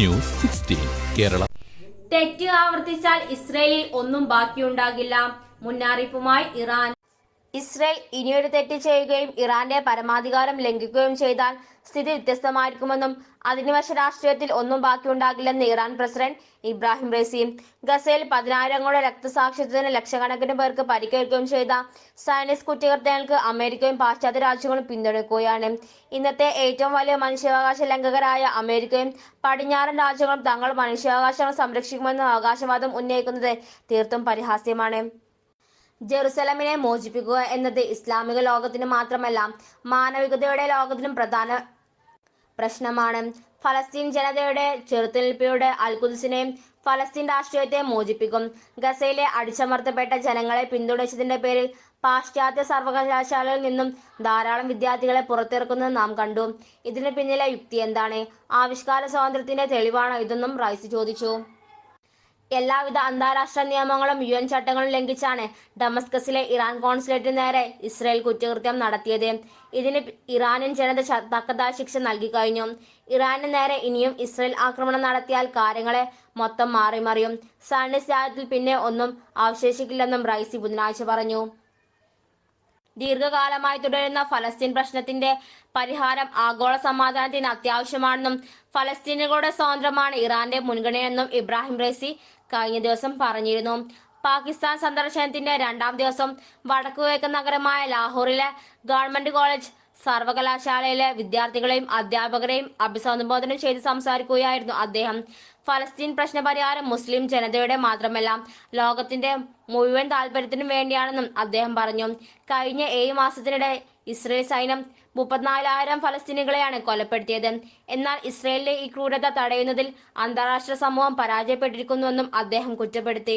News sixteen Kerala. തെറ്റ് ആവർത്തിച്ചാൽ ഇസ്രയേലിൽ ഒന്നും ബാക്കിയുണ്ടാകില്ല. മുന്നറിയിപ്പുമായി ഇറാൻ ഇസ്രയേൽ ഇനിയൊരു തെറ്റ് ചെയ്യുകയും ഇറാന്റെ പരമാധികാരം ലംഘിക്കുകയും ചെയ്താൽ സ്ഥിതി വ്യത്യസ്തമായിരിക്കുമെന്നും അധിനിവേശ രാഷ്ട്രീയത്തിൽ ഒന്നും ബാക്കിയുണ്ടാകില്ലെന്ന് ഇറാൻ പ്രസിഡന്റ് ഇബ്രാഹിം റൈസി ഗസയിൽ പതിനായിരങ്ങളുടെ രക്തസാക്ഷിത്വത്തിന് ലക്ഷക്കണക്കിന് പേർക്ക് പരിക്കേൽക്കുകയും ചെയ്ത സൈനിസ് കുറ്റകൃത്യങ്ങൾക്ക് അമേരിക്കയും പാശ്ചാത്യ രാജ്യങ്ങളും പിന്തുണയ്ക്കുകയാണ്. ഇന്നത്തെ ഏറ്റവും വലിയ മനുഷ്യാവകാശ ലംഘകരായ അമേരിക്കയും പടിഞ്ഞാറൻ രാജ്യങ്ങളും തങ്ങൾ മനുഷ്യാവകാശങ്ങൾ സംരക്ഷിക്കുമെന്ന അവകാശവാദം ഉന്നയിക്കുന്നത് തീർത്തും പരിഹാസ്യമാണ്. ജെറുസലമിനെ മോചിപ്പിക്കുക എന്നത് ഇസ്ലാമിക ലോകത്തിന് മാത്രമല്ല മാനവികതയുടെ ലോകത്തിനും പ്രധാന പ്രശ്നമാണ്. ഫലസ്തീൻ ജനതയുടെ ചെറുത്തുനിൽപ്പിലൂടെ അൽകുദ്സിനെയും ഫലസ്തീൻ രാഷ്ട്രീയത്തെ മോചിപ്പിക്കും. ഗസയിലെ അടിച്ചമർത്തപ്പെട്ട ജനങ്ങളെ പിന്തുണച്ചതിന്റെ പേരിൽ പാശ്ചാത്യ സർവകലാശാലയിൽ നിന്നും ധാരാളം വിദ്യാർത്ഥികളെ പുറത്തിറക്കുന്നത് നാം കണ്ടു. ഇതിന് പിന്നിലെ യുക്തി എന്താണ്? ആവിഷ്കാര സ്വാതന്ത്ര്യത്തിന്റെ തെളിവാണോ ഇതെന്നും റൈസ് ചോദിച്ചു. എല്ലാവിധ അന്താരാഷ്ട്ര നിയമങ്ങളും യു എൻ ചട്ടങ്ങളും ലംഘിച്ചാണ് ഡമസ്കസിലെ ഇറാൻ കോൺസുലേറ്റിന് നേരെ ഇസ്രായേൽ കുറ്റകൃത്യം നടത്തിയത്. ഇതിന് ഇറാനിയൻ ജനത തക്കതായ ശിക്ഷ നൽകി കഴിഞ്ഞു. ഇറാന് നേരെ ഇനിയും ഇസ്രായേൽ ആക്രമണം നടത്തിയാൽ കാര്യങ്ങളെ മൊത്തം മാറിമറിയും. സയനിസ്റ്റ് രാജ്യത്തിൽ പിന്നെ ഒന്നും അവശേഷിക്കില്ലെന്നും റൈസി ബുധനാഴ്ച പറഞ്ഞു. ദീർഘകാലമായി തുടരുന്ന ഫലസ്തീൻ പ്രശ്നത്തിന്റെ പരിഹാരം ആഗോള സമാധാനത്തിന് അത്യാവശ്യമാണെന്നും ഫലസ്തീനുകളുടെ സ്വാതന്ത്ര്യമാണ് ഇറാന്റെ മുൻഗണനയെന്നും ഇബ്രാഹിം റൈസി കഴിഞ്ഞ ദിവസം പറഞ്ഞിരുന്നു. പാകിസ്ഥാൻ സന്ദർശനത്തിന്റെ രണ്ടാം ദിവസം വടക്കുകിഴക്കൻ നഗരമായ ലാഹോറിലെ ഗവൺമെന്റ് കോളേജ് സർവകലാശാലയിലെ വിദ്യാർത്ഥികളെയും അധ്യാപകരെയും അഭിസംബോധന ചെയ്ത് സംസാരിക്കുകയായിരുന്നു അദ്ദേഹം. ഫലസ്തീൻ പ്രശ്നപരിഹാരം മുസ്ലിം ജനതയുടെ മാത്രമല്ല ലോകത്തിന്റെ മുഴുവൻ താല്പര്യത്തിനും വേണ്ടിയാണെന്നും അദ്ദേഹം പറഞ്ഞു. കഴിഞ്ഞ ഏഴ് മാസത്തിനിടെ ഇസ്രയേൽ സൈന്യം മുപ്പത്തിനാലായിരം ഫലസ്തീനികളെയാണ് കൊലപ്പെടുത്തിയത്. എന്നാൽ ഇസ്രയേലിലെ ഈ ക്രൂരത തടയുന്നതിൽ അന്താരാഷ്ട്ര സമൂഹം പരാജയപ്പെട്ടിരിക്കുന്നുവെന്നും അദ്ദേഹം കുറ്റപ്പെടുത്തി.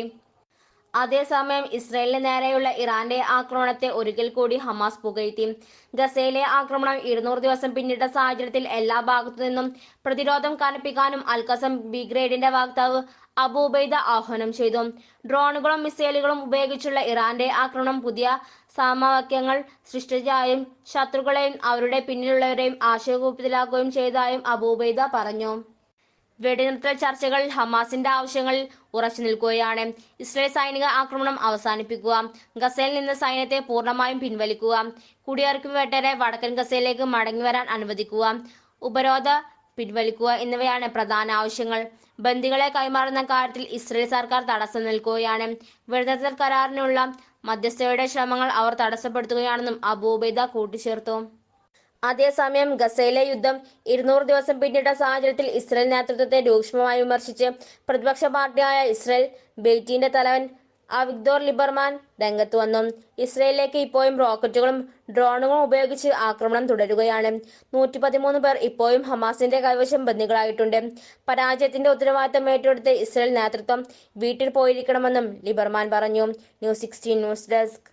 അതേസമയം ഇസ്രയേലിന് നേരെയുള്ള ഇറാന്റെ ആക്രമണത്തെ ഒരിക്കൽ കൂടി ഹമാസ് പുകഴ്ത്തി. ഗസയിലെ ആക്രമണം ഇരുന്നൂറ് ദിവസം പിന്നിട്ട സാഹചര്യത്തിൽ എല്ലാ ഭാഗത്തു നിന്നും പ്രതിരോധം കനപ്പിക്കാനും അൽക്കസം ബ്രിഗേഡിന്റെ വക്താവ് അബൂബൈദ ആഹ്വാനം ചെയ്തു. ഡ്രോണുകളും മിസൈലുകളും ഉപയോഗിച്ചുള്ള ഇറാന്റെ ആക്രമണം പുതിയ സമവാക്യങ്ങൾ സൃഷ്ടിച്ചതായും ശത്രുക്കളെയും അവരുടെ പിന്നിലുള്ളവരെയും ആശയക്കുഴപ്പത്തിലാക്കുകയും ചെയ്തതായും അബൂബൈദ പറഞ്ഞു. വെടിനിർത്തൽ ചർച്ചകൾ ഹമാസിന്റെ ആവശ്യങ്ങൾ ഉറച്ചു നിൽക്കുകയാണ്. ഇസ്രയേൽ സൈനിക ആക്രമണം അവസാനിപ്പിക്കുക ഗസയിൽ നിന്ന് സൈന്യത്തെ പൂർണമായും പിൻവലിക്കുക കുടിയേറിക്കും വെട്ടരെ വടക്കൻ ഗസയിലേക്ക് മടങ്ങിവരാൻ അനുവദിക്കുക ഉപരോധ പിൻവലിക്കുക എന്നിവയാണ് പ്രധാന ആവശ്യങ്ങൾ. ബന്ദികളെ കൈമാറുന്ന കാര്യത്തിൽ ഇസ്രയേൽ സർക്കാർ തടസ്സം നിൽക്കുകയാണ്. വെടിനിർത്തൽ കരാറിനുള്ള മധ്യസ്ഥയുടെ ശ്രമങ്ങൾ അവർ തടസ്സപ്പെടുത്തുകയാണെന്നും അബൂബൈദ കൂട്ടിച്ചേർത്തു. അതേസമയം ഗസയിലെ യുദ്ധം ഇരുന്നൂറ് ദിവസം പിന്നിട്ട സാഹചര്യത്തിൽ ഇസ്രയേൽ നേതൃത്വത്തെ രൂക്ഷമായി വിമർശിച്ച് പ്രതിപക്ഷ പാർട്ടിയായ ഇസ്രയേൽ ബെയ്റ്റിന്റെ തലവൻ അവിഗ്ദോർ ലിബർമാൻ രംഗത്ത് വന്നു. ഇസ്രയേലിലേക്ക് ഇപ്പോഴും റോക്കറ്റുകളും ഡ്രോണുകളും ഉപയോഗിച്ച് ആക്രമണം തുടരുകയാണ്. നൂറ്റി പതിമൂന്ന് പേർ ഇപ്പോഴും ഹമാസിന്റെ കൈവശം ബന്ദികളായിട്ടുണ്ട്. പരാജയത്തിന്റെ ഉത്തരവാദിത്തം ഏറ്റെടുത്ത് ഇസ്രയേൽ നേതൃത്വം വീട്ടിൽ പോയിരിക്കണമെന്നും ലിബർമാൻ പറഞ്ഞു. News sixteen news desk.